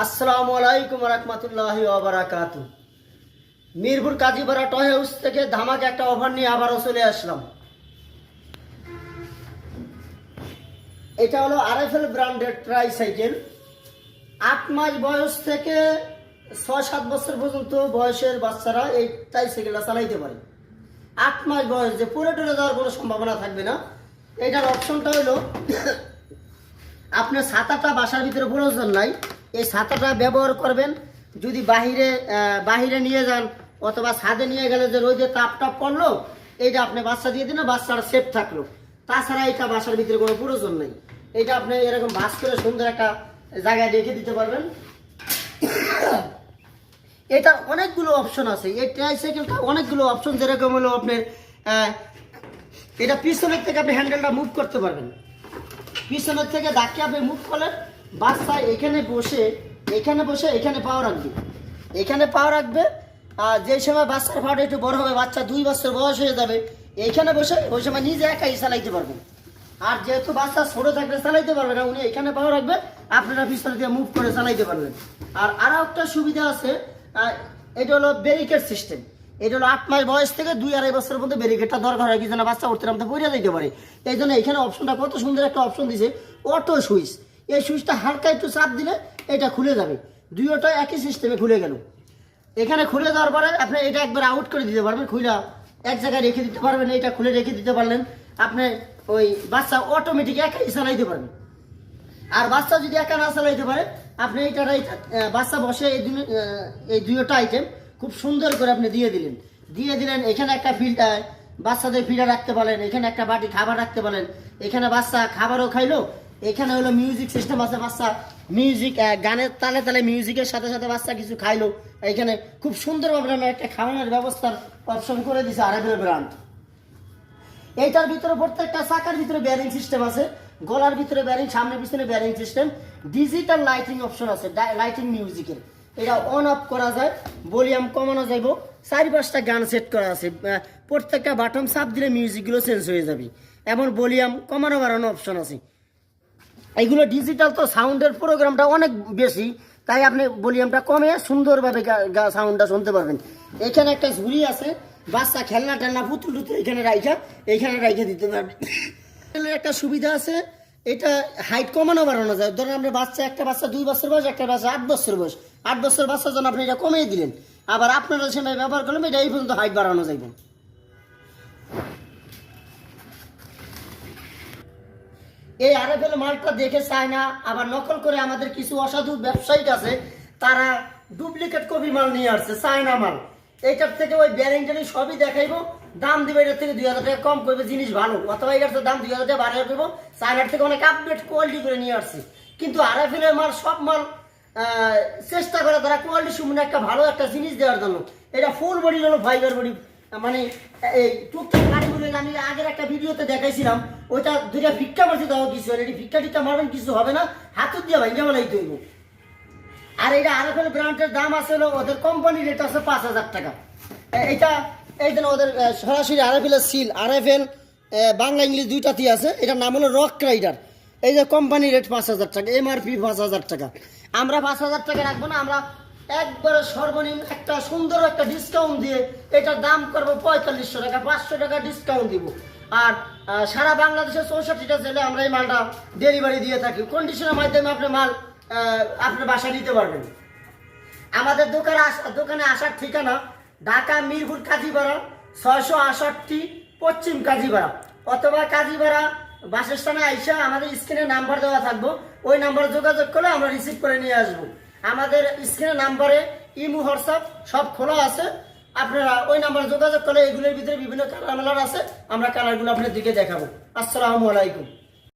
আসসালামু আলাইকুম রহমতুল্লাহ ওবরাকাতু মিরপুর কাজীপাড়া টয় হাউস থেকে ধামাকে একটা অফার নিয়ে আবারও চলে আসলাম। এটা হলো আরএফএল ব্র্যান্ডের ট্রাই সাইকেল আট মাস বয়স থেকে ছয় সাত বছর পর্যন্ত বয়সের বাচ্চারা এই ট্রাই সাইকেলটা চালাইতে পারে। আট মাস বয়স যে পুরো টুরে যাওয়ার কোনো সম্ভাবনা থাকবে না। এটার অপশনটা হলো, আপনার ছাতাটা বাসার ভিতরে প্রয়োজন নাই। এই ছাতাটা ব্যবহার করবেন, যদি বাহিরে বাহিরে নিয়ে যান, অথবা ছাদে নিয়ে গেলে যে রোদে তাপ টাপ পড়ল, এইটা আপনি বাচ্চা দিয়ে দিন বাচ্চাটা সেফ থাকল। তাছাড়া এটা বাসার ভিতরে কোনো প্রয়োজন নেই। এটা আপনি এরকম ভাস করে সুন্দর একটা জায়গায় রেখে দিতে পারবেন। এটা অনেকগুলো অপশন আছে। এই ট্রাইসাইকেলটা অনেকগুলো অপশন যেরকম হলো আপনার এটা পিছনের থেকে আপনি হ্যান্ডেলটা মুভ করতে পারবেন। পিছনের থেকে ধাক্কে আপনি মুভ করলেন বাচ্চা এখানে বসে এখানে বসে, এখানে পাও রাখবে। এখানে পাও রাখবে, আর যে সময় বাচ্চার পাওয়াটা একটু বড় হবে, বাচ্চা দুই বছর বয়স হয়ে যাবে, এখানে বসে, ওই সময় নিজে একাই চালাইতে পারবেন আর যেহেতু বাচ্চা ছোট থাকলে চালাইতে পারবে না, উনি এখানে পাও রাখবে, আপনারা পিছনে দিয়ে মুভ করে চালাইতে পারবেন। আর আরও একটা সুবিধা আছে এটা হলো ব্যারিকেড সিস্টেম এটা হলো আট মাস বয়স থেকে দুই আড়াই বছরের মধ্যে ব্যারিকেডটা দরকার হয়, কি যেন বাচ্চা উঠতে নামতে পড়ে দিতে পারে। এই জন্য এখানে অপশনটা কত সুন্দর একটা অপশন দিছে অটো সুইচ এই সুইচটা হালকা একটু চাপ দিলে এটা খুলে যাবে। দুইটা একই সিস্টেমে খুলে গেল। এখানে খুলে দেওয়ার পরে আপনি এটা একবার আউট করে দিতে পারবেন খুলে এক জায়গায় রেখে দিতে পারবেন, এটা খুলে রেখে দিতে পারলেন, আপনি ওই বাচ্চা অটোমেটিক একাই চালাইতে পারবেন। আর বাচ্চা যদি একা না চালাইতে পারে, আপনি এইটা বাচ্চা বসে এই দুই এই দুইটা আইটেম খুব সুন্দর করে আপনি দিয়ে দিলেন। দিয়ে দিলেন, এখানে একটা ফিল্টার বাচ্চাদের ফিল্টার রাখতে পারেন এখানে একটা বাটি খাবার রাখতে পারেন এখানে বাচ্চা খাবারও খাইলো এখানে হলো মিউজিক সিস্টেম আছে, বাচ্চা মিউজিক গানের তালে তালে মিউজিকের সাথে সাথে বাচ্চা কিছু খাইলো। এখানে খুব সুন্দরভাবে আমরা একটা খাওয়ানোর ব্যবস্থার অপশন করে দিছে আরেকবার ব্র্যান্ড এইটার ভিতরে প্রত্যেকটা চাকার ভিতরে ব্যারিং সিস্টেম আছে, গলার ভিতরে ব্যারিং সামনে পিছনে bearing system digital lighting option আছে লাইটিং মিউজিকের এটা অন অফ করা যায় ভলিউম কমানো যাইব চারি পাঁচটা গান সেট করা আছে প্রত্যেকটা বাটন চাপ দিলে মিউজিকগুলো চেঞ্জ হয়ে যাবে। এমন ভলিউম কমানো বাড়ানো অপশন আছে। এগুলো ডিজিটাল তো সাউন্ডের প্রোগ্রামটা অনেক বেশি, তাই আপনি ভলিউমটা কমে সুন্দরভাবে সাউন্ডটা শুনতে পারবেন। এখানে একটা ঝুড়ি আছে, বাচ্চা খেলনা টেলনা পুতুল টুতুল এখানে রাইখা, এখানে রাইখে দিতে পারবেন। একটা সুবিধা আছে, এটা হাইট কমানো বাড়ানো যায়। ধরেন আপনার বাচ্চা, একটা বাচ্চা দুই বছর বয়স, একটা বাচ্চা আট বছর বয়স। আট বছর বাচ্চার জন্য আপনি এটা কমিয়ে দিলেন। আবার আপনারা সময় ব্যবহার করলেন এটা এই পর্যন্ত হাইট বাড়ানো যাইব। এই আরএফএল মালটা দেখে চায় না, আবার নকল করে আমাদের কিছু অসাধু ব্যবসায়িক আছে, তারা ডুপ্লিকেট কপি মাল নিয়ে আসছে চায়না মাল। এইটার থেকে ওই ব্যারিং ট্যারিং সবই দেখাইবো, দাম দিবে এটার থেকে দুই হাজার টাকা কম করবে, জিনিস ভালো। অথবা এটার দাম দুই হাজার টাকা বাড়িয়ে দেবো, চায়নার থেকে অনেক আপডেট কোয়ালিটি করে নিয়ে আসছে। কিন্তু আরএফএল এর মাল, সব মাল চেষ্টা করে তারা কোয়ালিটি সম্পূর্ণ একটা ভালো একটা জিনিস দেওয়ার জন্য। এটা ফুল বডি হলো ফাইবার বডি মানে এই টুকটাক গাড়িগুলো আমি আগের একটা ভিডিওতে দেখাইছিলাম, ওইটা দুইটা ভিক্ষা মারতে দেওয়া কিছু হয় এটি ভিক্ষা টিক্ষা মারবেন কিছু হবে না হাতুর দিয়ে ভাঙ্গা বেলাই তৈব আর এটা আরএফএল ব্র্যান্ডের দাম আছে হলো, ওদের কোম্পানির রেট আছে পাঁচ হাজার টাকা। এ- এটা এই জন্য ওদের সরাসরি আরএফএল এর সিল আরএফএল বাংলা ইংলিশ দুইটাতেই আছে, এটার নাম হলো রক রাইডার এই যে কোম্পানি রেট পাঁচ হাজার টাকা এমআরপি পাঁচ হাজার টাকা। আমরা পাঁচ হাজার টাকা রাখব না, আমরা একবারে সর্বনিম্ন একটা সুন্দর একটা ডিসকাউন্ট দিয়ে এটার দাম করব পঁয়তাল্লিশশো টাকা, পাঁচশো টাকা ডিসকাউন্ট দিব। আর সারা বাংলাদেশের চৌষট্টিটা জেলে আমরা এই মালটা ডেলিভারি দিয়ে থাকি। কন্ডিশনের মাধ্যমে আপনি মাল আপনার বাসায় নিতে পারবেন। আমাদের দোকানে দোকানে আসার ঠিকানা ঢাকা, মিরপুর, কাজীপাড়া, ছয়শো আষট্টি পশ্চিম কাজীপাড়া। অথবা কাজীপাড়া বাস স্ট্যান্ডে আইসা আমাদের স্ক্রিনে নাম্বার দেওয়া থাকব। ওই নাম্বারে যোগাযোগ করলে আমরা রিসিভ করে নিয়ে আসব। আমাদের স্ক্রিনের নাম্বারে, ইমু, হোয়াটসঅ্যাপ সব খোলা আছে। আপনারা ওই নাম্বারে যোগাযোগ করলে এগুলোর ভিতরে বিভিন্ন কালার মেলার আছে। আমরা কালারগুলো আপনার দিকে দেখাবো। আসসালামু আলাইকুম।